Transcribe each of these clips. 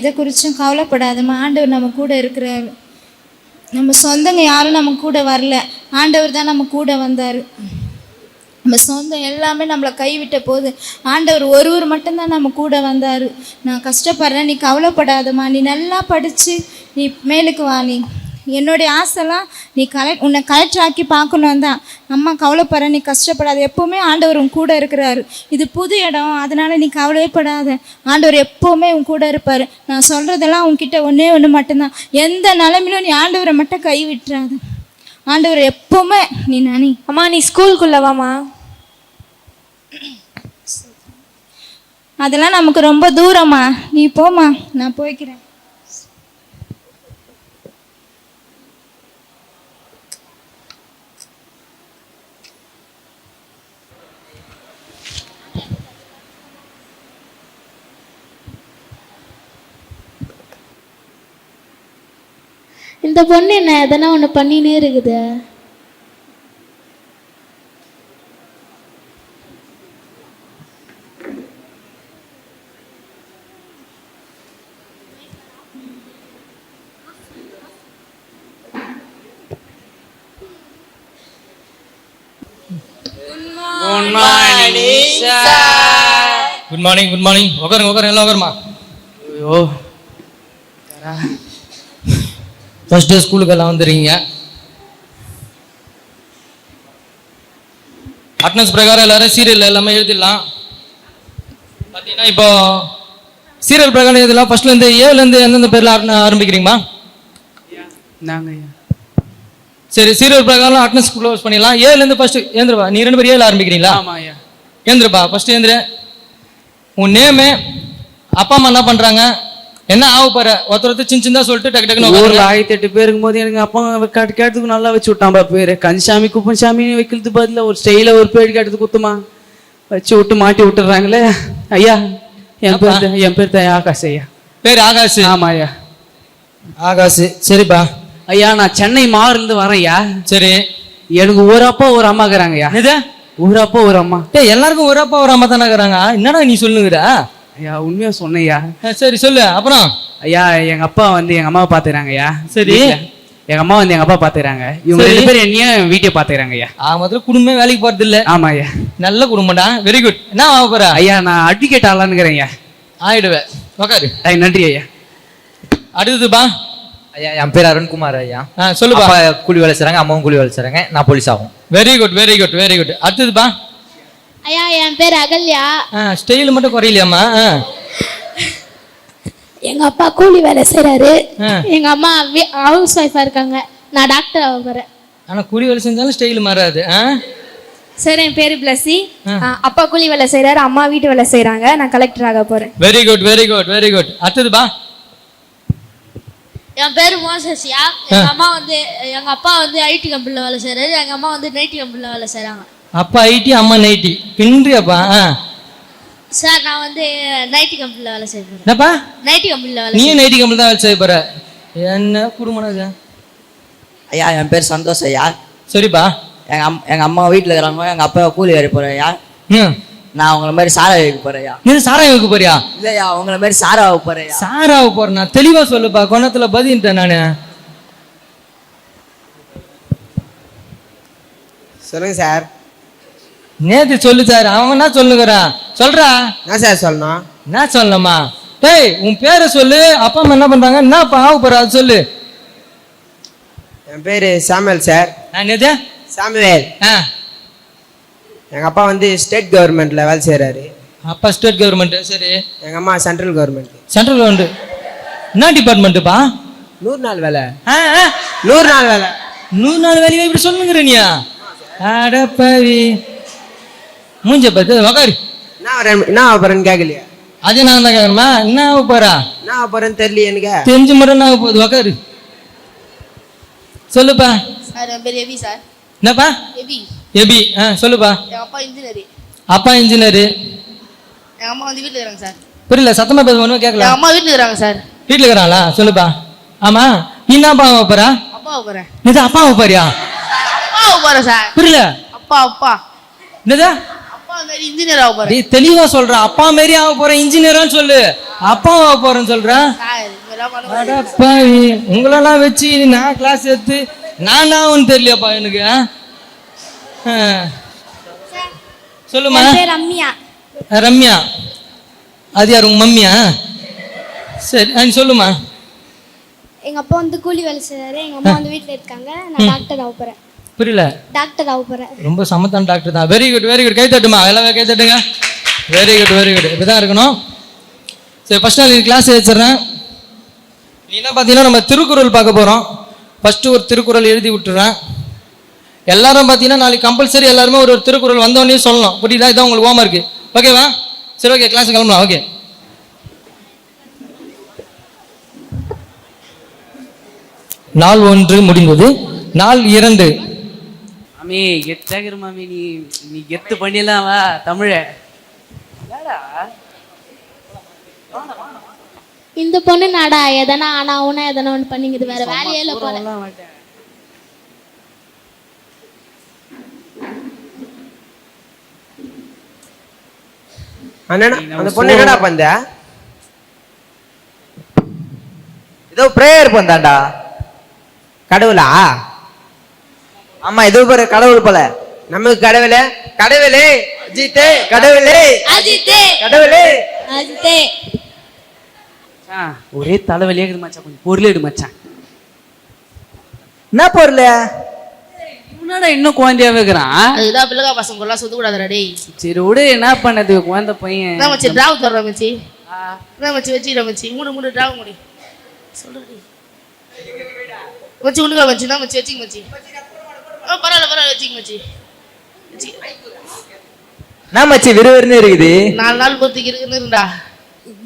எதை குறித்தும் கவலைப்படாதம்மா. ஆண்டவர் நம்ம கூட இருக்கிறாரு நம்ம சொந்தங்க யாரும் நம்ம கூட வரல. ஆண்டவர் தான் நம்ம கூட வந்தார். நம்ம சொந்தம் எல்லாமே நம்மளை கைவிட்ட போது ஆண்டவர் ஒருவர் மட்டும்தான் நம்ம கூட வந்தார். நான் கஷ்டப்படுறேன் நீ கவலைப்படாதம்மா. நீ நல்லா படித்து நீ மேலுக்கு வா நீ. என்னுடைய ஆசைலாம் நீ கலெக்ட் உன்னை கலெக்டர் ஆக்கி பார்க்கணும் தான். அம்மா கவலைப்படுற நீ கஷ்டப்படாத. எப்போவுமே ஆண்டவர் உன் கூட இருக்கிறாரு. இது புது இடம் அதனால நீ கவலையே படாத ஆண்டவர் எப்போவுமே உன் கூட இருப்பார். நான் சொல்கிறதெல்லாம் உன்கிட்ட ஒன்றே ஒன்று மட்டும்தான். எந்த நிலமையிலும் நீ ஆண்டவரை மட்டும் கை விட்டுறாத ஆண்டவர் எப்போவுமே நீ நினை. அம்மா நீ ஸ்கூலுக்குள்ள வாமா அதெல்லாம் நமக்கு ரொம்ப தூரமா நீ போம்மா நான் போய்க்கிறேன். இந்த பொண்ணு என்ன எதனா ஒன்று பண்ணினே இருக்குது. குட் மார்னிங் குட் மார்னிங் உட்காருங்க உட்காருங்க எல்லாம் உட்காருமா ஐயோ. ஃபர்ஸ்ட் டே ஸ்கூலுக்கு எல்லாம் வந்துடுறீங்க அட்டனன்ஸ் பிரகாரம் எல்லாரும் சீரியல் எல்லாமே எழுதிடலாம். பார்த்தீங்கன்னா இப்போ சீரியல் பிரகாரம் எழுதலாம் ஃபர்ஸ்ட்லேருந்து ஏழுலேருந்து எந்தெந்த பேரில் ஆரம்பிக்கிறீங்கம்மா? நாங்க ஐயா சரி சீரியல் பிரகாரம் அட்டனன்ஸ் க்ளோஸ் பண்ணிடலாம். ஏழுலேருந்து ஃபர்ஸ்ட் ஏந்திரப்பா நீ ரெண்டு பேரும் ஏழு ஆரம்பிக்கிறீங்களா? ஏந்திரப்பா ஃபர்ஸ்ட் ஏந்திர உன் நேமு அப்பா அம்மா என்ன பண்றாங்க? என்ன ஆக போற? ஒருத்தர் ஒருத்தர் சின்ன சின்னதா சொல்லிட்டு டக்கு டக்குன்னு உட்காருங்க. ஆயிரத்தி எட்டு பேருக்கும் போது எனக்கு அப்பா கேட்டு கேட்டதுக்கு நல்லா வச்சு விட்டான்பா பேரு. கன்சாமி குப்பன்சாமி வைக்கிறது பதிலா ஒரு ஸ்டைல ஒரு பேர் கேட்டது குத்துமா? வச்சு விட்டு மாட்டி விட்டுறாங்களே. ஐயா என் பேர் என் பேர் தான் ஆகாஷ் ஐயா. பேர் ஆகாஷ். ஆமா ஐயா. ஆகாஷ் சரிப்பா. ஐயா நான் சென்னை மாறிலிருந்து வரேன் ஐயா. சரி. எனக்கு ஒரு அப்பா ஒரு அம்மா இருக்கிறாங்க ஐயா. இது ஒரு அப்பா ஒரு அம்மா. டேய் எல்லாருக்கும் ஒரு அப்பா ஒரு அம்மா தானே இருக்கிறாங்க. என்னடா நீ சொல்லுங்கிற ஐயா உண்மையா சொன்னேயா சரி சொல்லு. அப்புறம்? ஐயா எங்க அப்பா வந்து எங்க அம்மாவை பாத்துக்கிறாங்க ஐயா. சரி. எங்க அம்மா வந்து எங்க அப்பா பாத்துக்கிறாங்க. இவங்க. ரெண்டு பேரும் என்னையும் வீட்டை பாத்துக்கிறாங்க ஐயா. ஆக மொத்தம் குடும்பமே வேலைக்கு போறது இல்ல. ஆமா ஐயா. நல்ல குடும்பம்டா. வெரி குட் என்ன ஆக போற? ஐயா நான் அட்வொகேட் ஆகலான்னுக்கிறேன் ஐயா. ஆயிடுவேன். உக்காரு. ஐயா, நன்றி ஐயா. அடுத்ததுப்பா ஐயா என் பேர் அருண்குமார் ஐயா. ஆ, சொல்லுப்பா. கூலி வேலை செய்றாங்க அம்மாவும் கூலி வேலை செய்றாங்க. நான் போலீஸ் ஆகும். Very good very good very good அடுத்ததுப்பா ஐயா என் பேர் அகல்யா. ஸ்டைல் மட்டும் குறையிலையாம்மா. எங்க அப்பா கூலி வேலை செய்றாரு. ஆ. எங்க அம்மா ஹவுஸ் ஒய்ஃபா இருக்காங்க. நான் டாக்டர் ஆக போறேன். ஆனா கூலி வேலை செஞ்சாலும் ஸ்டைல் மாறாது? சார் என் பேரு பிளஸி அப்பா கூலி வேலை செய்றாரு அம்மா வீட்டு வேலை செய்றாங்க. நான் கலெக்டர் ஆக போறேன். Very good very good very good அடுத்ததுப்பா என் பேர் மோசஸ்யா எங்க அம்மா வந்து எங்க அப்பா வந்து ஐடி கம்பெனில வேலை செய்யறாரு எங்க அம்மா வந்து நைட்டி கம்பெனில வேலை செய்றாங்க. அப்பா ஐடி அம்மா நைட்டி பின்றியாப்பா ஆ. சார் நான் வந்து நைட்டி கம்பெனில வேலை செய்யறேன் என்னப்பா? நைட்டி கம்பெனில வேலை நீ நைட்டி கம்பெனி தான் வேலை செய்ய போற. என்ன குடும்பம் இது ஐயா என் பேர் சந்தோஷ் ஐயா. சரிப்பா. எங்க அம் எங்க அம்மா வீட்டில் இருக்கிறாங்க எங்க அப்பா கூலி வேற போறேன் ஐயா. ம். நான் அவங்கள மாதிரி சாரா வைக்க போறேன் ஐயா. நீ சாராயம் வைக்க போறியா? இல்லையா அவங்கள மாதிரி சாரா வைக்க போறேன் ஐயா. சாராவை போறேன். நான் தெளிவா சொல்லுப்பா கொணத்துல பதின்ட்டேன் நானு. சொல்லுங்க சார். நேத்து சொல்லு சார் அவன் என்ன சொல்லுகிறான்? சொல்றா? என்ன சார் சொல்லணும்? என்ன சொல்லணுமா? டேய் உன் பேரை சொல்லு அப்பா அம்மா என்ன பண்றாங்க? என்னப்பா ஆக போற? சொல்லு. என் பேர் சாமுவேல் சார். நான் எது? சாமுவேல். ஆ. எங்க அப்பா வந்து ஸ்டேட் கவர்மெண்ட்ல வேலை செய்றாரு. அப்பா ஸ்டேட் கவர்மெண்ட் சரி. எங்க அம்மா சென்ட்ரல் கவர்மெண்ட். Central government. என்ன டிபார்ட்மெண்ட்டுப்பா நூறு நாள் வேலை. நூறு நாள் வேலை. நூறு நாள் வேலையை இப்படி சொல்லுங்கிற நீயா அடப்பாவி. மூஞ்ச பார்த்து உக்காரு. என்ன போறேன்னு கேட்கலையா அது நான் தான் கேட்கணுமா என்ன ஆக போறா? என்ன ஆக போறேன்னு தெரியல எனக்கு தெரிஞ்ச முறை என்ன ஆக போகுது? உக்காரு. சொல்லுப்பா. சார் என் பேர் எவி சார். என்னப்பா? எவி எபி. ஆ சொல்லுப்பா. எங்க அப்பா இன்ஜினியர். அப்பா இன்ஜினியரு. எங்க அம்மா வந்து வீட்டுல இருக்காங்க சார். புரியல சத்தமா பேச ஒன்றும் கேட்கல அம்மா வீட்டுல இருக்காங்க சார். வீட்டில் இருக்கிறாங்களா சொல்லுப்பா. ஆமா. நீ என்னப்பா ஆக போறா அப்பாவை போறேன் இது அப்பா ஆக போறியா அப்பாவை போறேன் சார். புரியல. அப்பா அப்பா. என்னதா? அப்பா மாதிரி இன்ஜினியர் ஆக போறேன். டேய் தெளிவா சொல்ற. அப்பா மாரி ஆக போற இன்ஜினியர்னு சொல்லு. அப்பாவா போறேன்னு சொல்றேன் அடப்பாவி. உங்களெல்லாம் வச்சு நான் கிளாஸ் எடுத்து நான் ஒன்றும் தெரியலையாப்பா எனக்கு. சொல்லுமா ரம்யா. ரம்யா. அது யார் உங்க மம்மியா? சரி ஆ, நீ சொல்லுமா எங்க அப்பா வந்து கூலி வேலை செய்றாரு. எங்க அம்மா வந்து வீட்ல இருக்காங்க. நான் டாக்டர் ஆக போறேன். புரியல. டாக்டர் ஆக போறேன். ரொம்ப சமத்தான டாக்டர் தான். வெரி குட் வெரி குட் கை தட்டுமா? எல்லாமே கை தட்டுங்க. வெரி குட் வெரி குட் இப்படிதான் இருக்கணும். சரி ஃபர்ஸ்ட் நாள் கிளாஸ் வச்சிடுறேன். நீ என்ன பார்த்தீங்கன்னா நம்ம திருக்குறள் பார்க்க போகிறோம் ஃபஸ்ட்டு ஒரு திருக்குறள் எழுதி விட்டுறேன். எல்லாரும் பார்த்தீங்கன்னா நாளைக்கு கம்பல்சரி எல்லாருமே ஒரு ஒரு திருக்குறள் வந்தோடனே சொல்லணும் புரியுதா? இதான் உங்களுக்கு ஹோம் இருக்கு ஓகேவா சரி ஓகே கிளாஸ் கிளம்பலாம். ஓகே நாள் ஒன்று முடிந்தது. நாள் இரண்டு. மாமி கெத்தாகிற மாமி நீ நீ கெத்து பண்ணிடலாம் வா தமிழ. இந்த பொண்ணு நாடா எதனா ஆனா உன எதனா ஒன்று பண்ணிங்குது வேற வேலையே இல்லை போல. அண்ணா அந்த பொண்ணு என்னடா பண்ண ஏதோ ப்ரேயர் பண்ணாண்டா கடவுளா? ஆமா ஏதோ ஒரு கடவுள் போல. நமக்கு கடவுளே கடவுளே அஜித்தே கடவுளே. அஜித்தே. கடவுளே. அஜித்தே. ஆ, ஒரே தலைவலியாக இருக்குது மச்சான் கொஞ்சம் பொருள் எடு மச்சான். என்ன பொருள்? இவனடா இன்னும் குழந்தையாவே இருக்கிறான்? அதுதான் பிள்ளைகா பசங்க எல்லாம் சுத்த கூடாதுடா டேய். சரி விடு என்ன பண்ணது? குழந்தை பையன். நான் மச்சி டிராவ் தர்றேன் மச்சி. நான் மச்சி வச்சுக்கிறேன் மச்சி. மூணு மூணு டிராவ் முடி. சொல்லுடி மச்சி உண்டுக்கா மச்சி நான் மச்சி வச்சுக்க மச்சி. ஆ பரவாயில்ல பரவாயில்ல வச்சுக்க மச்சி. வச்சுக்க. என்ன மச்சி விறுவிறுன்னு இருக்குது? நாலு நாள் பொறுத்துக்கு இருக்குன்னு இருந்தா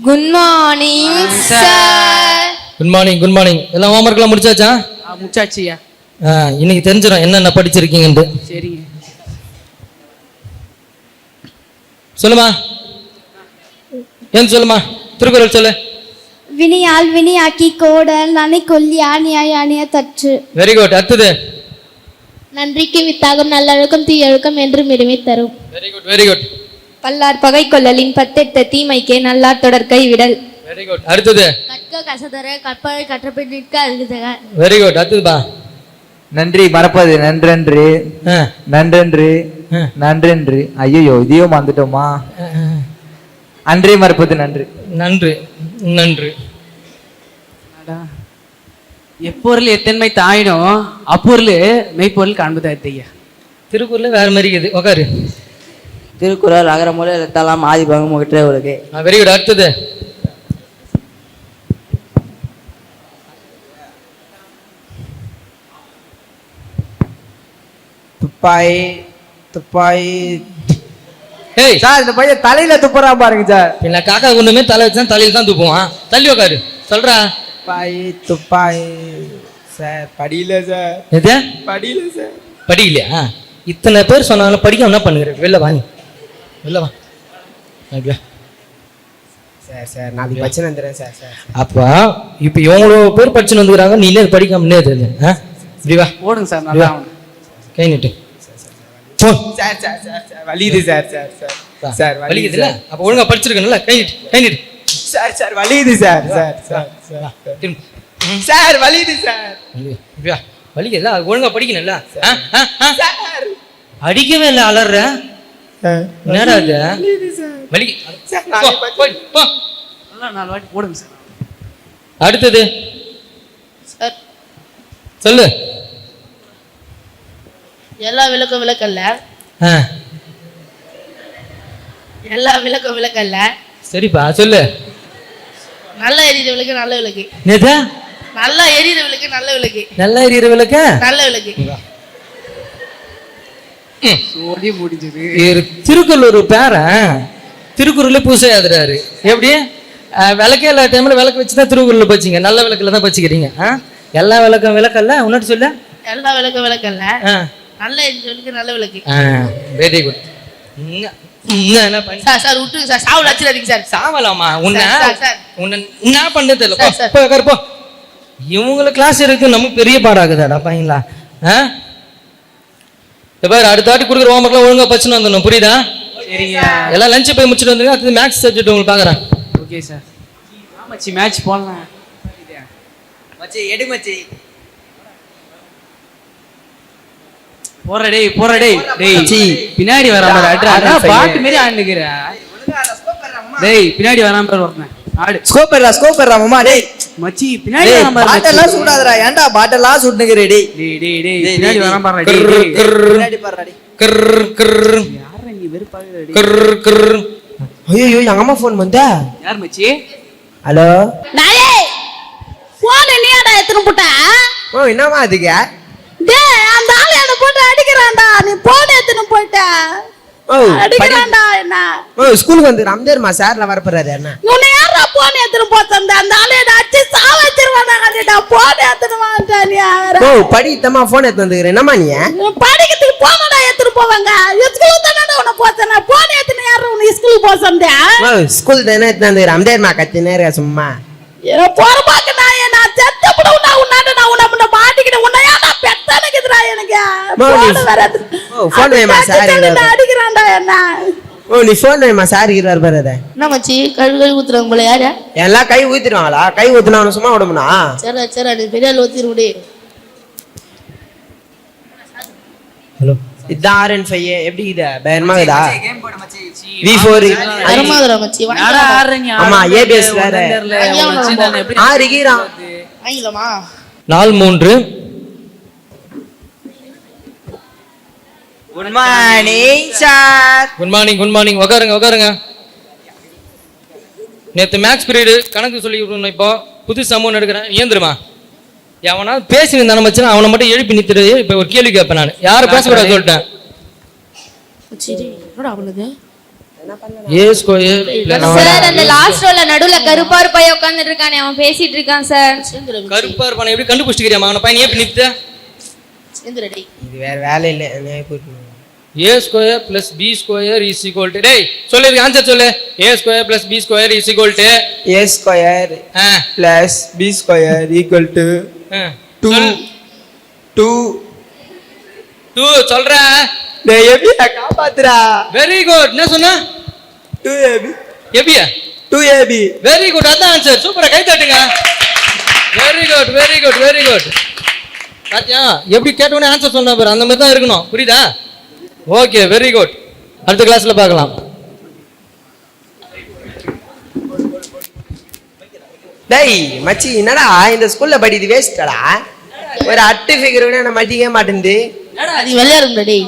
good morning sir good morning good morning எல்லாம் ஹோம்ஒர்க்லாம் முடிச்சாச்சா? ஆ, முச்சாச்சியா ஆ, இன்னைக்கு தெரிஞ்சிடும் என்னென்ன படிச்சிருக்கீங்கன்ட்டு. சரிங்க சொல்லுமா. ஏன் சொல்லுமா? திருக்குறள் சொல்லு. வினியால் வினியாக்கி கோடல் நனை கொல்லி ஆணியாய் அணிய தற்று. வெரி குட் அடுத்தது. நன்றிக்கு வித்தாகும் நல்லொழுக்கம் தீயொழுக்கம் என்று மிருமி தரும். வெரி குட் வெரி குட் பல்லார் பகை கொள்ளலின் பத்தெட்ட தீமைக்கே நல்லார் தொடர்கை விடல். வெரி குட் அடுத்தது. கற்க கசதர கற்பனை கற்றபின் நிற்க அழுதுக. Very good அடுத்ததுப்பா. நன்றி மறப்பது நன்றன்று. நன்றன்று. நன்றன்று. ஐயோ இதையும் மறந்துட்டோமா? அன்றே மறப்பது நன்று. நன்று நன்று. எப்பொருள் எத்தன்மை தாயிடும் அப்பொருள் மெய்ப்பொருள் காண்பது ஐயா திருக்குறள் வேற மாதிரி இருக்குது. உக்காரு. திருக்குறள் அகர மொழி எழுத்தெல்லாம் ஆதி பங்கு முகற்றே உலகு வெரி குட் அடுத்தது. துப்பாய் துப்பாய். ஏய். சார் இந்த பையன் தலையில துப்புறா பாருங்க சார். பின்ன காக்கா கொண்டுமே தலை வச்சா தலையில் தான் துப்புவான். தள்ளி உக்காரு. சொல்றா. துப்பாய் துப்பாய் சார் படியில சார் எது? படியில சார் படிக்கலையா இத்தனை பேர் சொன்னாலும் படிக்காம என்ன பண்ணுகிற வெளில வா நீ வெளில வா. அப்படியா சார் சார் நாளைக்கு பச்சனை வந்துடுறேன் சார் சார் அப்போ இப்போ எவ்வளோ பேர் படிச்சுன்னு வந்துக்கிறாங்க நீ என்ன படிக்காம இது ஆ? இப்படி வா. போடுங்க சார் நல்லா. கை நீட்டு. சார் சார் சார் சார் வலியுது சார் சார் சார் சார் வலிக்குது இல்ல அப்போ ஒழுங்கா படிச்சிருக்கணும்ல. கை நீட்டு. கை நீட்டு. சார் சார் வலியுது சார் சார் சார் சார். திரும்ப. சார் வலியுது சார். வலி- இப்படியா வலிக்குதுல்ல அது ஒழுங்கா படிக்கணும்ல. அடிக்கவே இல்லை அலற என்னடா இது? வலி. சார், போ, நாளைக்கு படி- போய், போ. நல்லா நாலு வாட்டி போடுங்க சார். அடுத்தது. சார். சொல்லு. எல்லா விளக்கும் விளக்கல்ல? எல்லா விளக்கும் விளக்கல்ல? சரிப்பா சொல்லு. நல்லா எரியுற விளக்கு நல்ல விளக்கு. நேதா நல்லா எரியுற விளக்கு. நல்ல விளக்கு நல்லா எரியற விளக்க. நல்ல விளக்கு சோடி முடிஞ்சது. திருக்குறள் பேரன் திருக்குறள்ல பூசை எழுதுறாரு எப்படி விளக்கே இல்லாத டைம்ல விளக்கு வச்சு தான் திருக்குறள் பச்சிங்க. நல்ல விளக்குல தான் பச்சிக்கிறீங்க? எல்லா விளக்கம் விளக்கல்ல? உன்னட்டு சொல்ல? எல்லா விளக்கும் விளக்கல்ல. நல்ல எரியுற விளக்கு. நல்ல விளக்கு வெரி குட் சார் சார் விட்டுருங்க சார். சாவு அடிச்சிடாதீங்க சார். சாவலாமா? உன்னை. உன்னை என்ன பண்ண தெரியல போ, சார், சார். போய் உட்காரு, போ. இவங்களுக்கு கிளாஸ் இருக்கு நமக்கு பெரிய பாடாகுதாடா பையங்களா? ஆ? பாரு அடுத்த வாட்டி கொடுக்குற ஹோம்ஒர்க்லாம் ஒழுங்கா பச்சுன்னு வந்துடணும் புரியுதா? சரிங்க எல்லாம் லஞ்ச் போய் முடிச்சுட்டு வந்துருங்க மேக்ஸ் சப்ஜெக்ட் உங்களுக்கு பார்க்குறேன். Okay sir. மச்சி மேட்ச் போடலாம். மச்சி எடு மச்சி. போற டேய் போற டேய் டேய். மச்சி. பின்னாடி வராம அட்ரா ஆடு பையன். பாட்டு மாரி ஆண்டுக்கிற டேய் பின்னாடி வராம பாரு ஒருத்தன். ஆடு. ஸ்கோப் எறா ஸ்கோப் எறா மாமா டேய். மச்சி பின்னாடி வராம பாரு பாட்டெல்லாம். சூடாதடா ஏன்டா பாட்டெல்லாம் சுட்டுங்கற டேய். டேய் டேய் டேய் டேய், பின்னாடி வராம பாரு கிர் டேய் பின்னாடி பாருடா டேய் கிர் கிர் யாரா நீ வெறுப்பாகுற டேய்? கிர் கிர் ஐயோ எங்க அம்மா ஃபோன் வந்தா? யார் மச்சி? ஹலோ? நாயே போன நீடா எத்தனை போட்ட ஓ என்னம்மா அதுக்கு டேய் போட்டு அடிக்கிறான்டா. நீ போன எத்தனை போயிட்ட? அடிக்கிறான்டா என்ன? ஸ்கூலுக்கு வந்து ரம்தேர்மா சார்ல வரப்போறாரு என்ன? உன்னை யாரா போன எத்தனை போத்த அந்த ஆளு என்ன அடிச்சு சாவ வச்சிருவான்டா போன எத்தனை வாண்டா நீ யாரா? ஓ படி தம்மா ஃபோன் எடுத்து வந்துக்கிறேன் என்னம்மா நீ? படிக்கிறதுக்கு போனடா எத்தனை போவாங்க. ஸ்கூல் தானடா உன்னை போத்தன போன எத்தனை யாரும் உன்னை ஸ்கூல் போக ஓ ஸ்கூல் தானே எடுத்து வந்துக்கிறேன் ரம்தேர்மா கத்தினே இருக்க சும்மா? போற பாக்க நான் நான் செத்த கூட உன்னை உன்னாண்ட நான் உன்னை மாட்டிக்கிட்டேன். உன்னை பெத்தனுக்குதுடா எனக்கு? போன வராது ஓ, phone வேணுமா, சார் என்ன அடிக்கிறான்டா என்ன? ஓ நீ ஃபோன் வேணுமா சார் இருக்கிறார் பாரு அதை. என்ன மச்சி? கழுவி கழுவி ஊத்துறாங்க போல யாரு? எல்லாம் கை ஊத்திடுவாங்களா? கை ஊத்துனா அவனை சும்மா விடுமுனா சரி சரி நீ பெரிய ஆள் ஊத்திரு விடு. ஹலோ. இதான் ஆர் என் ஃபைவ் எப்படி இது? பயமா இதா வி ஃபோர் அருமாதுரா மச்சி. யாரா ஆடுற நீ ஆமா, ஒண்ணும் வேற. தெரியல, ஐயா, உனக்கு உனக்கு சின்ன எப்படி ஆ இருக்கிறான். வாங்கிக்கலாமா? நாள் மூன்று. Good morning sir good morning good morning உட்காருங்க உட்காருங்க நேற்று மேக்ஸ் பீரியடு கணக்கு சொல்லி கொடுக்கணும் இப்போ. புது சமூகம் எடுக்கிறேன் ஏந்திருமா எவனா பேசி இருந்தான மச்சான் அவனை மட்டும் எழுப்பி நிறுத்துறது இப்போ ஒரு கேள்வி கேட்பேன் நான். யாரும் பேசக்கூடாது சொல்லிட்டேன். ஏ ஸ்கொயர் சார் அந்த லாஸ்ட் ரோல நடுவுல கருப்பாரு பையன் உட்கார்ந்துட்டு இருக்கானே அவன் பேசிட்டு இருக்கான் சார். கருப்பா இருப்பான எப்படி கண்டுபிடிச்சிக்கிறியாமா அவனை பையன் ஏப்பி நிறுத்த? சேர்ந்துடா டேய் இது வேற வேலை இல்லை. என்ன போயிட்டு A square plus B square is equal to டேய் சொல்லிருக்க ஆன்சர் சொல்லு. A square plus B square is equal to A square plus B square equal to two two two சொல்றேன் டேய் எப்படி காப்பாத்துறா வெரி குட் என்ன சொன்ன? டூ ஏபி எப்படியா டூ ஏபி வெரி குட் அதான் ஆன்சர் சூப்பரா கை தட்டுங்க. Very good very good very good பாத்தியா? எப்படி கேட்டவனே ஆன்சர் சொன்ன பாரு. அந்த மாதிரி தான் இருக்கணும். புரியுதா? ஓகே வெரி குட் அடுத்த கிளாஸ்ல பார்க்கலாம். டேய் மச்சி என்னடா? இந்த ஸ்கூல்ல படிது வேஸ்டடா ஒரு அட்டு ஃபிகர் கூட நான் மதிக்கவே மாட்டேங்குது. அது விளையாடும்டா டேய்.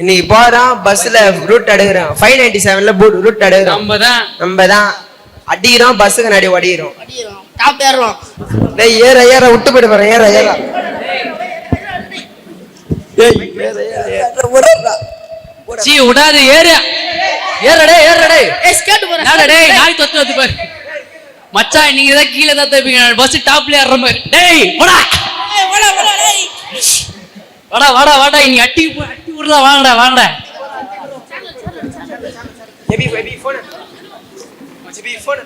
இன்னைக்கு போறோம் பஸ்ல ரூட் எடுக்கிறோம். ஃபைவ் நைன்டி செவன்ல ரூட் எடுக்கிறோம். நம்ம தான் நம்ம தான் அடிக்கிறோம். பஸ்ஸுக்கு நடி ஒடிக்கிறோம் டேய் ஏற ஏற விட்டு போயிட்டு போறேன் ஏற ஏற டேய் ஏற ஏற ஏற விடுறா. சீ விடாது ஏறு. ஏறடே ஏறடே. ஏய் ஸ்கேட் போறேன் நாடா டேய் நாய் தொத்து வந்து பாரு. மச்சான் நீங்க தான் கீழே தான் தப்பீங்க. பஸ் டாப்ல ஏறுற மாதிரி. டேய் போடா வாடா வாடா வாடா நீ அட்டி அட்டி விடுறா வாங்கடா வாங்கடா. எபி எபி போன் மச்சி பி போன்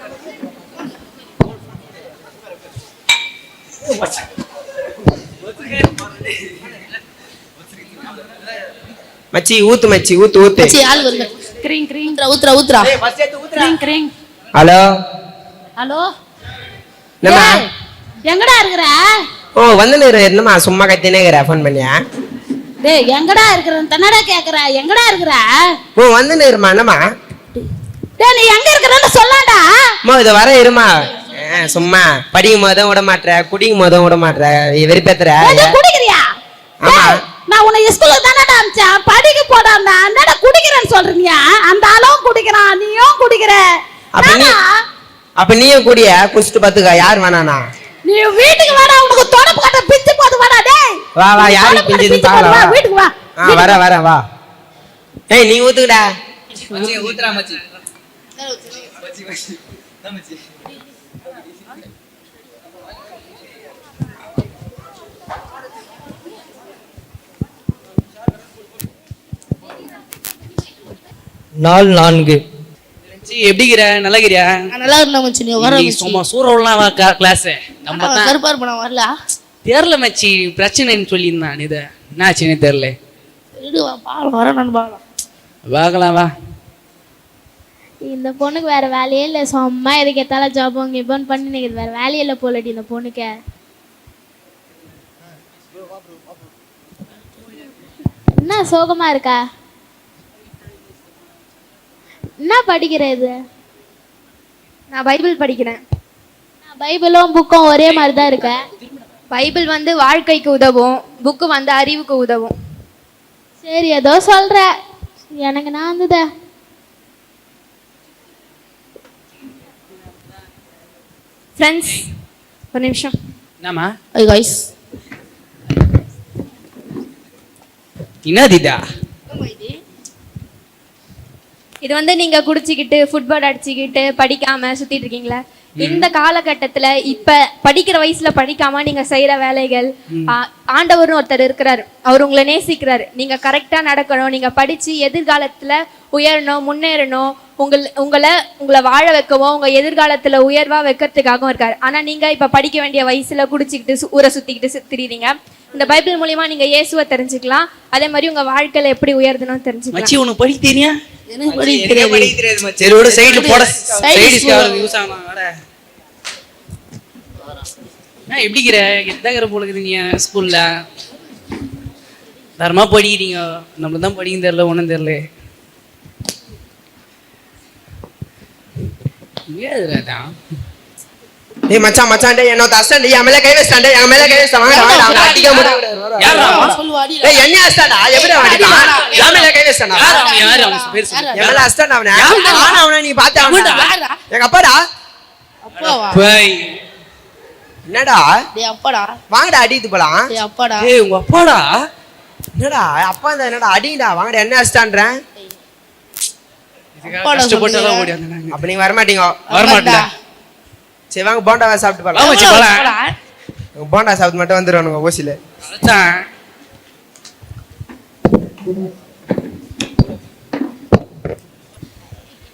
மச்சி ஊத்து மச்சி ஊத்து ஊத்து மச்சி ஆள் வந்து கிரீங் கிரீங் ஊத்துறா ஊத்துறா கிரீங் கிரீங் ஹலோ ஹலோ என்னம்மா? எங்கடா இருக்கிற? ஓ வந்து நேரு என்னம்மா சும்மா கத்தினே இருக்கிற? ஃபோன் பண்ணியா? டேய் எங்கடா இருக்கிற? தன்னடா கேக்குற. எங்கடா இருக்கிற? ஓ வந்து நேருமா என்னம்மா? டேய் நீ எங்க இருக்கிறன்னு சொல்லாடா அம்மா இதை வர இருமா. ஆ, சும்மா. படிக்கும் போதும் விட மாட்ற. குடிக்கும் போதும் விட மாட்ற. வெறுப்பேத்துற. ஏய், குடிக்கிறியா? ஆமா. நான் உன்னை ஸ்கூல்ல தானடா அனுப்பிச்சேன். படிக்க போடாம என்னடா குடிக்கிறேன்னு சொல்றீங்க? அந்த ஆளும் குடிக்கிறான். நீயும் குடிக்கிற. அப்ப நீ? அப்ப நீயும் கூடிய குடிச்சிட்டு பாத்துக்க. யார் வேணானா? நீ வீட்டுக்கு வாடா. உனக்கு தொடப்பு கட்ட பிச்சு போது வாடா டேய். வா வா. கட்ட பிஞ்சுது பாக்கலாம் வா, வீட்டுக்கு வா. ஆ வரேன் வரேன் வா. ஏய் நீ ஊத்துக்கடா. ஊத்துறா மச்சி. நாள் நான்கு. சீ எப்படிங்கிற நல்லாகிறியா நல்லா இருந்தா மச்சி நீ வர சும்மா சூறவுலாம் கிளாஸ் நம்ம தான் கருப்பா இருப்ப நான் வரல? தெரியல மச்சி பிரச்சனைன்னு சொல்லியிருந்தான் இது. என்ன ஆச்சுன்னு தெரியல. விடு வா பாக்கலாம் வர நான் பாக்கலாம் பார்க்கலாம் வா. இந்த பொண்ணுக்கு வேற வேலையே இல்லை சும்மா எதுக்கு எத்தால ஜாபம் கிபம் பண்ணி நிற்குது வேற வேலையே இல்லை போலடி இந்த பொண்ணுக்கு. என்ன சோகமா இருக்கா? என்ன படிக்கிற இது? நான் பைபிள் படிக்கிறேன். நான் பைபிளும் புக்கும் ஒரே மாதிரி தான் இருக்க. பைபிள் வந்து வாழ்க்கைக்கு உதவும் புக்கு வந்து அறிவுக்கு உதவும். சரி ஏதோ சொல்ற. எனக்கு நான் வந்ததே ஃப்ரெண்ட்ஸ் ஒரு நிமிஷம். என்னம்மா? ஐ கைஸ் என்னது இதா? இது வந்து நீங்க குடிச்சிக்கிட்டு ஃபுட்பால் அடிச்சுக்கிட்டு படிக்காம சுத்திட்டு இருக்கீங்களா? இந்த காலகட்டத்துல இப்ப படிக்கிற வயசுல படிக்காம நீங்க செய்யற வேலைகள் ஆண்டவர்னு ஒருத்தர் இருக்கிறாரு. அவர் உங்களை நேசிக்கிறாரு. நீங்க கரெக்டா நடக்கணும். நீங்க படிச்சு எதிர்காலத்துல உயரணும் முன்னேறணும். உங்கள் உங்களை உங்களை வாழ வைக்கவும் உங்க எதிர்காலத்துல உயர்வா வைக்கிறதுக்காகவும் இருக்காரு. ஆனா நீங்க இப்ப படிக்க வேண்டிய வயசுல குடிச்சிக்கிட்டு ஊரை சுத்திக்கிட்டு திரியுறீங்க இந்த பைபிள் மூலியமா நீங்க இயேசுவை தெரிஞ்சுக்கலாம். அதே மாதிரி உங்க வாழ்க்கையில எப்படி உயர்தணும் தெரிஞ்சுக்கலாம். உனக்கு படிக்க தெரியும் சரி விடு சைடுல போட. யூஸ் எப்படிங்கிற போல இருக்குது நீங்க ஸ்கூல்ல தரமா படிக்கிறீங்க. நம்மள தான் படிக்க தெரியல ஒன்றும் தெரியல. ஏதுதான் டேய் மச்சான் மச்சான் டேய் என்ன அஸ்டன் டேய் என் மேல கை வச்சான் டேய் என் மேல கை வச்சான் வாங்க வாங்க அவனை அடிக்க முடியாது யாரா? சொல்லுவா அடி டேய் என்ன அஸ்டன்டா எப்படி அடிப்பான்? என் மேல கை வச்சான்டா யார் அவன்? யார் அவன்? பேர் சொல்லு. என் மேல அஸ்டன் அவன. ஆனா அவன நீ பார்த்த அவன எங்க அப்பாடா? அப்பாவா? போய். என்னடா? டேய் அப்பாடா. வாங்கடா அடித்து போலாம். டேய் அப்பாடா. ஏய் உங்க அப்பாடா? என்னடா அப்பா இந்த என்னடா அடிங்கடா. வாங்கடா என்ன அஸ்டான்றேன் கஷ்டப்பட்டு. தான் ஓடி வந்தாங்க அப்ப நீங்க வர மாட்டீங்க வரமாட்டேன் சரி வாங்க போண்டாவை சாப்பிட்டு போலாம். போண்டா சாப்பிட்டு மட்டும் வந்துருவானுங்க ஓசில அதான்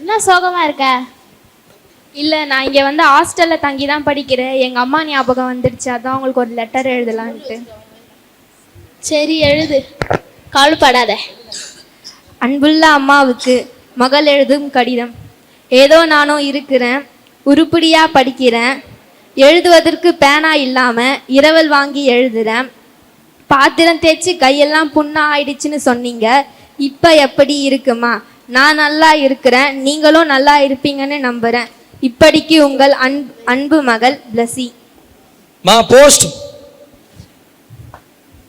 என்ன சோகமா இருக்க? இல்ல நான் இங்க வந்து ஹாஸ்டல்ல தங்கி தான் படிக்கிறேன். எங்க அம்மா ஞாபகம் வந்துடுச்சு அதான் உங்களுக்கு ஒரு லெட்டர் எழுதலான்ட்டு. சரி எழுது. கவலைப்படாத. அன்புள்ள அம்மாவுக்கு மகள் எழுதும் கடிதம். ஏதோ நானும் இருக்கிறேன். உருப்படியா படிக்கிறேன். எழுதுவதற்கு பேனா இல்லாம இரவல் வாங்கி எழுதுறேன். பாத்திரம் தேய்ச்சி கையெல்லாம் புண்ணா ஆயிடுச்சுன்னு சொன்னீங்க. இப்ப எப்படி இருக்குமா? நான் நல்லா இருக்கிறேன். நீங்களும் நல்லா இருப்பீங்கன்னு நம்புறேன். இப்படிக்கு உங்கள் அன்பு அன்பு மகள் பிளஸி. மா போஸ்ட்.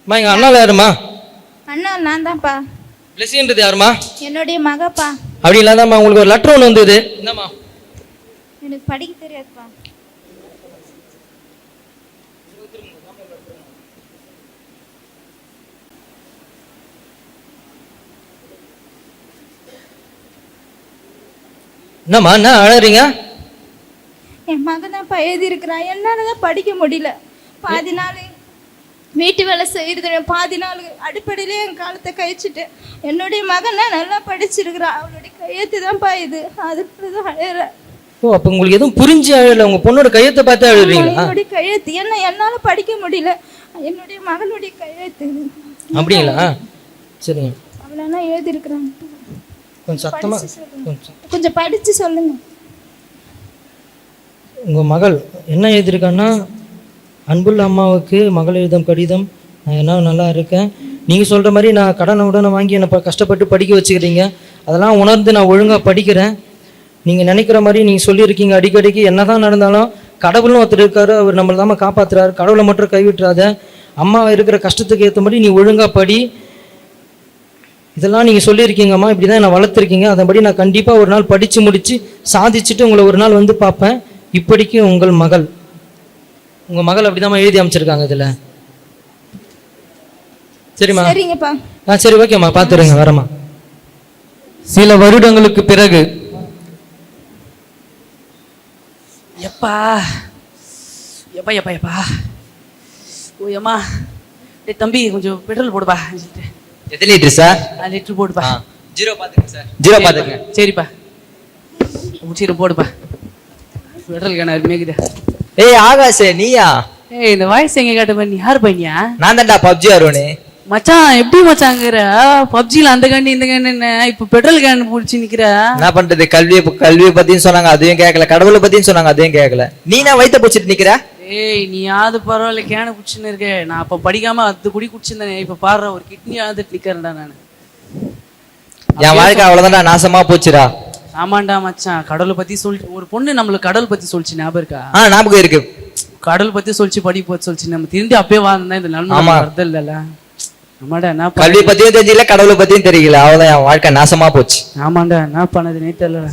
மா எங்க அண்ணா யாருமா? அண்ணா நான் தான்ப்பா. பிளஸின்றது யாருமா? என்னுடைய மகப்பா. அப்படி இல்லாதாம்மா உங்களுக்கு ஒரு லெட்டர் ஒன்று வந்தது. என்னம்மா? எனக்கு படிக்க தெரியாதுப்பா. என்னம்மா என்ன அழறீங்க? என் மகன் தான்ப்பா எழுதியிருக்கிறான் என்னால தான் படிக்க முடியல. பாதி நாள் வீட்டு வேலை செய்யறது பாதி நாள் அடிப்படையிலே என் காலத்தை கழிச்சிட்டு என்னுடைய மகன் நல்லா படிச்சிருக்கிறான் அவளுடைய கையெழுத்து தான்ப்பா இது. அதுக்கு தான் அழகிறேன் ஓ அப்போ உங்களுக்கு எதுவும் புரிஞ்சு அழல? உங்க பொண்ணோட கையத்தை பார்த்து அழுறீங்களா? என்னுடைய கையெழுத்து என்ன என்னால படிக்க முடியல. என்னுடைய மகனுடைய கையெழுத்து. அப்படிங்களா? சரிங்க. அவளென்னா எழுதியிருக்கிறான் கொஞ்சம் சத்தமா. கொஞ்சம் கொஞ்சம் படிச்சு சொல்லுங்க. உங்க மகள் என்ன எழுதியிருக்கான்னா அன்புள்ள அம்மாவுக்கு மகள் எழுதும் கடிதம். நான் என்ன நல்லா இருக்கேன். நீங்கள் சொல்கிற மாதிரி நான் கடனை உடனே வாங்கி என்னை கஷ்டப்பட்டு படிக்க வச்சுக்கிறீங்க. அதெல்லாம் உணர்ந்து நான் ஒழுங்காக படிக்கிறேன். நீங்கள் நினைக்கிற மாதிரி நீங்கள் சொல்லியிருக்கீங்க அடிக்கடிக்கு என்னதான் நடந்தாலும் கடவுள்னு ஒருத்தர் இருக்காரு அவர் நம்மளை தான் காப்பாத்துறாரு கடவுளை மட்டும் கைவிட்டுறாத அம்மா இருக்கிற கஷ்டத்துக்கு ஏற்ற மாதிரி நீ ஒழுங்காக படி. இதெல்லாம் நீங்கள் சொல்லியிருக்கீங்கம்மா இப்படி தான் என்னை வளர்த்துருக்கீங்க அதன்படி நான் கண்டிப்பாக ஒரு நாள் படித்து முடித்து சாதிச்சுட்டு உங்களை ஒரு நாள் வந்து பார்ப்பேன். இப்படிக்கு உங்கள் மகள். உங்கள் மகள் அப்படி எழுதி அமைச்சிருக்காங்க இதில். சரிம்மா. சரிங்கப்பா. ஆ சரி ஓகேம்மா பார்த்துருங்க வரேம்மா. சில வருடங்களுக்கு பிறகு எப்பா? எப்பா எப்பா எப்பா? ஓ ஏம்மா? டேய் தம்பி கொஞ்சம் பெட்ரோல் போடுப்பா எத்தனை லிட்டர் சார் லிட்டர் போடுப்பா. ஜீரோ பார்த்துங்க சார் ஜீரோ பார்த்துங்க சரிப்பா. சீரோ போடுப்பா. பெட்ரோல் கேன அருமையாக்குது ஏய் ஆகாஷ் நீயா? ஏய் இந்த வாய்ஸ் எங்க கேட்ட பண்ணி யார் பையனியா நான் தான்டா பப்ஜி வருவனே மச்சான் எப்படி மச்சாங்கிற பப்ஜில அந்த கண்ணு இந்த கண்ணு என்ன? இப்ப பெட்ரோல் கேன் பிடிச்சி நிக்கிற. என்ன பண்றது? கல்வியை கல்வியை பத்தியும் சொன்னாங்க அதையும் கேட்கல கடவுளை பத்தியும் சொன்னாங்க அதையும் கேட்கல நீ நான் வயித்த பிடிச்சிட்டு நிக்கிற? ஏய் நீ யாவது பரவாயில்ல கேனை குடிச்சுன்னு இருக்க. நான் அப்ப படிக்காம அது குடி குடிச்சிருந்தேன். இப்ப பாடுற ஒரு கிட்னி ஆந்துட்டு நிக்கிறேன்டா நானு. என் வாழ்க்கை அவ்வளவுதான்டா நாசமா போச்சுடா. ஆமாண்டா மச்சான் கடவுளை பத்தி சொல்லிட்டு ஒரு பொண்ணு நம்மளுக்கு கடவுள் பத்தி சொல்லிச்சு ஞாபகம் இருக்கா? ஆ ஞாபகம் இருக்கு. கடவுள் பத்தி சொல்லிச்சு படி பத்தி சொல்லிச்சு நம்ம திரும்பி அப்பயே வாழ்ந்தா இந்த நன்மை. வருது இல்லல ஆமாடா என்ன கல்வி பத்தியும் தெரியல கடவுளை பத்தியும் தெரியல. அவ்வளவுதான் என் வாழ்க்கை நாசமா போச்சு. ஆமாண்டா என்ன பண்ணதுனே தெரியல.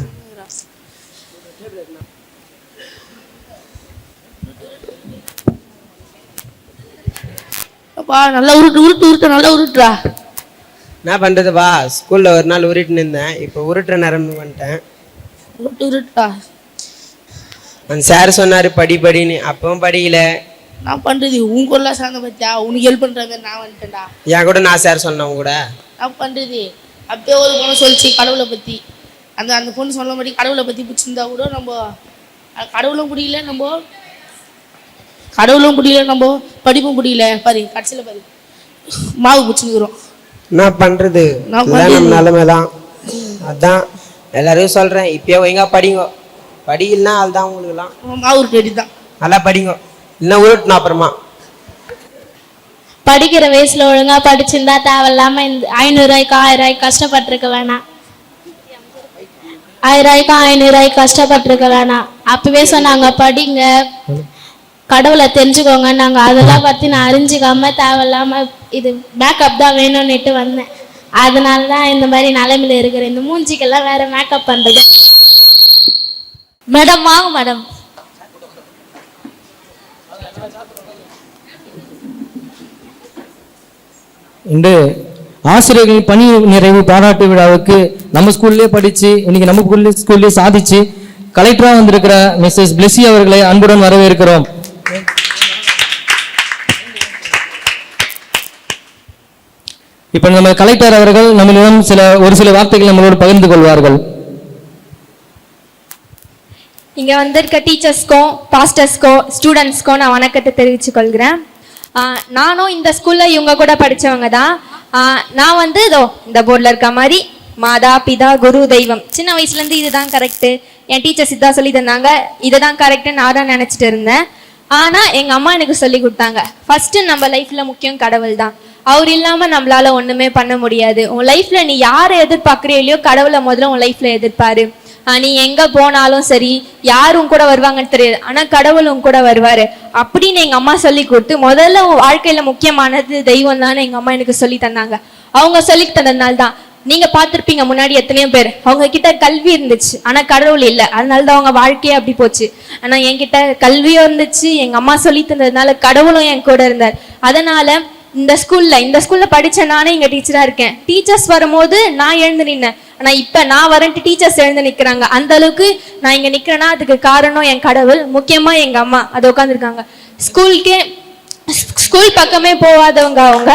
அப்பா நல்லா உருட்டு உருட்டு உருட்டு நல்லா உருட்டுறா. என்ன பண்றதுப்பா ஸ்கூல்ல ஒரு நாள் உருட்டுன்னு இருந்தேன். இப்போ உருட்டுற நேரம் வந்துட்டேன். உருட்டு உருட்டுடா அந்த சார் சொன்னாரு படி படின்னு. அப்பவும் படிக்கல. நான் பண்றது உன் குரலா சார்ந்த பத்தியா? உனக்கு ஹெல்ப் பண்ற மாதிரி நான் வந்துட்டேன்டா. என் கூட நான் சார் சொன்னவங்க கூட? நான் பண்றது. அப்பயே ஒரு பொண்ணு சொல்லிச்சு கடவுளை பத்தி. அந்த அந்த பொண்ணு சொன்ன மாதிரி கடவுளை பத்தி பிடிச்சிருந்தா கூட நம்ம கடவுளும் பிடிக்கல நம்ம கடவுளும் பிடிக்கல நம்ம படிப்பும் பிடிக்கல. பாரு கடைசியில் பாரு. மாவு பிடிச்சிருக்கிறோம். என்ன பண்றது. என்ன இதுதான் நம்ம நிலைமை தான். அதான். எல்லாரையும் சொல்றேன். இப்பயே ஒழுங்கா படிங்க. படிக்கலனா அதுதான் உங்களுக்குலாம் மாவு ரெடி தான் நல்லா படிங்க. இல்லைன்னா உருட்டணும் அப்புறமா. படிக்கிற வயசுல ஒழுங்கா படிச்சிருந்தா தேவையில்லாம இந்த ஐநூறுரூவாய்க்கு ஆயிரம் ரூபாய்க்கு கஷ்டப்பட்டிருக்க வேணாம். ஆயிரம் ரூபாய்க்கு ஐநூறு ரூபாய்க்கு கஷ்டப்பட்டிருக்க வேணாம். அப்பவே சொன்னாங்க படிங்க. கடவுளை தெரிஞ்சுக்கோங்க. நாங்க அதெல்லாம் பத்தி நான் அறிஞ்சுக்காம தேவையில்லாம இது மேக்கப் தான் வேணும்னுட்டு வந்தேன். அதனால தான் இந்த மாதிரி நிலைமையில இருக்கிறேன். இந்த மூஞ்சிக்கெல்லாம் வேற மேக்கப் பண்றது. மேடம் வாங்க மேடம் இன்று ஆசிரியர்கள் பணி நிறைவு பாராட்டு விழாவுக்கு நம்ம ஸ்கூல்லே படிச்சு இன்னைக்கு நம்ம ஸ்கூல்லே சாதிச்சு கலெக்டரா வந்திருக்கிற மிஸ்ஸஸ் பிளெஸி அவர்களை அன்புடன் வரவேற்கிறோம். இப்ப நம்ம கலெக்டர் அவர்கள் நம்மளிடம் சில ஒரு சில வார்த்தைகள் நம்மளோடு பகிர்ந்து கொள்வார்கள். இங்க வந்திருக்க டீச்சர்ஸ்க்கும் பாஸ்டர்ஸ்க்கும் ஸ்டூடெண்ட்ஸ்க்கும் நான் வணக்கத்தை தெரிவித்துக் கொள்கிறேன் நானும் இந்த ஸ்கூல்ல இவங்க கூட படிச்சவங்க தான். நான் வந்து இதோ இந்த போர்டில் இருக்க மாதிரி மாதா பிதா குரு தெய்வம். சின்ன வயசுல இருந்து இதுதான் கரெக்டு என் டீச்சர்ஸ் இதான் சொல்லி தந்தாங்க. இதை தான் கரெக்ட்னு நான் தான் நினைச்சிட்டு இருந்தேன். ஆனா எங்க அம்மா எனக்கு சொல்லி கொடுத்தாங்க. ஃபர்ஸ்ட் நம்ம லைஃப்ல முக்கியம் கடவுள் தான். அவர் இல்லாம நம்மளால ஒண்ணுமே பண்ண முடியாது. உன் லைஃப்ல நீ யாரை எதிர்பார்க்கறியோ இல்லையோ கடவுளை முதல்ல உன் லைஃப்ல எதிர்பாரு நீ எங்க போனாலும் சரி யாரும் கூட வருவாங்கன்னு தெரியாது. ஆனா கடவுளும் கூட வருவாரு. அப்படின்னு எங்க அம்மா சொல்லி கொடுத்து முதல்ல வாழ்க்கையில முக்கியமானது தெய்வம் தான் எங்க அம்மா எனக்கு சொல்லி தந்தாங்க. அவங்க சொல்லி தந்ததுனால தான். நீங்க பாத்திருப்பீங்க முன்னாடி எத்தனையோ பேர். அவங்க கிட்ட கல்வி இருந்துச்சு. ஆனா கடவுள் இல்ல. அதனாலதான் அவங்க வாழ்க்கையே அப்படி போச்சு. ஆனா என்கிட்ட கல்வியும் இருந்துச்சு. எங்க அம்மா சொல்லி தந்ததுனால கடவுளும் என் கூட இருந்தார். அதனால இந்த ஸ்கூல்ல இந்த ஸ்கூல்ல படிச்ச நானே இங்க டீச்சரா இருக்கேன். டீச்சர்ஸ் வரும்போது நான் எழுந்து நின்னேன். ஆனா இப்ப நான் வரேன்ட்டு டீச்சர்ஸ் எழுந்து நிக்கிறாங்க. அந்த அளவுக்கு நான் இங்க நிக்கிறேன்னா அதுக்கு காரணம் என் கடவுள் முக்கியமா எங்க அம்மா. அது உட்காந்துருக்காங்க ஸ்கூலுக்கே ஸ்கூல் பக்கமே போகாதவங்க அவங்க.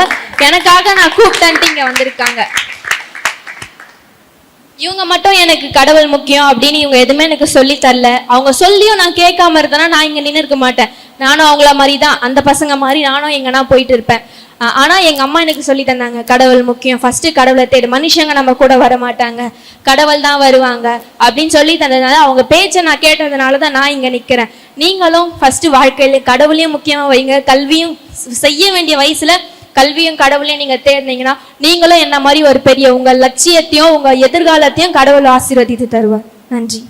எனக்காக நான் கூப்பிட்டேன்ட்டு இங்க வந்திருக்காங்க. இவங்க மட்டும் எனக்கு கடவுள் முக்கியம் அப்படின்னு இவங்க எதுவுமே எனக்கு சொல்லி தரல. அவங்க சொல்லியும் நான் கேட்காம இருந்தேன்னா நான் இங்க நின்று இருக்க மாட்டேன். நானும் அவங்கள மாதிரி தான் அந்த பசங்க மாதிரி நானும் எங்கன்னா போயிட்டு இருப்பேன். ஆனால் எங்கள் அம்மா எனக்கு சொல்லி தந்தாங்க கடவுள் முக்கியம். ஃபஸ்ட்டு கடவுளை தேடு. மனுஷங்க நம்ம கூட வர மாட்டாங்க கடவுள் தான் வருவாங்க அப்படின்னு சொல்லி தந்ததுனால அவங்க பேச்சை நான் கேட்டதுனால தான் நான் இங்கே நிற்கிறேன் நீங்களும் ஃபஸ்ட்டு வாழ்க்கையில் கடவுளையும் முக்கியமாக வைங்க. கல்வியும் செய்ய வேண்டிய வயசில் கல்வியும் கடவுளையும் நீங்கள் தேர்ந்தீங்கன்னா நீங்களும் என்ன மாதிரி ஒரு பெரிய உங்கள் லட்சியத்தையும் உங்கள் எதிர்காலத்தையும் கடவுள் ஆசீர்வதித்து தருவார். நன்றி.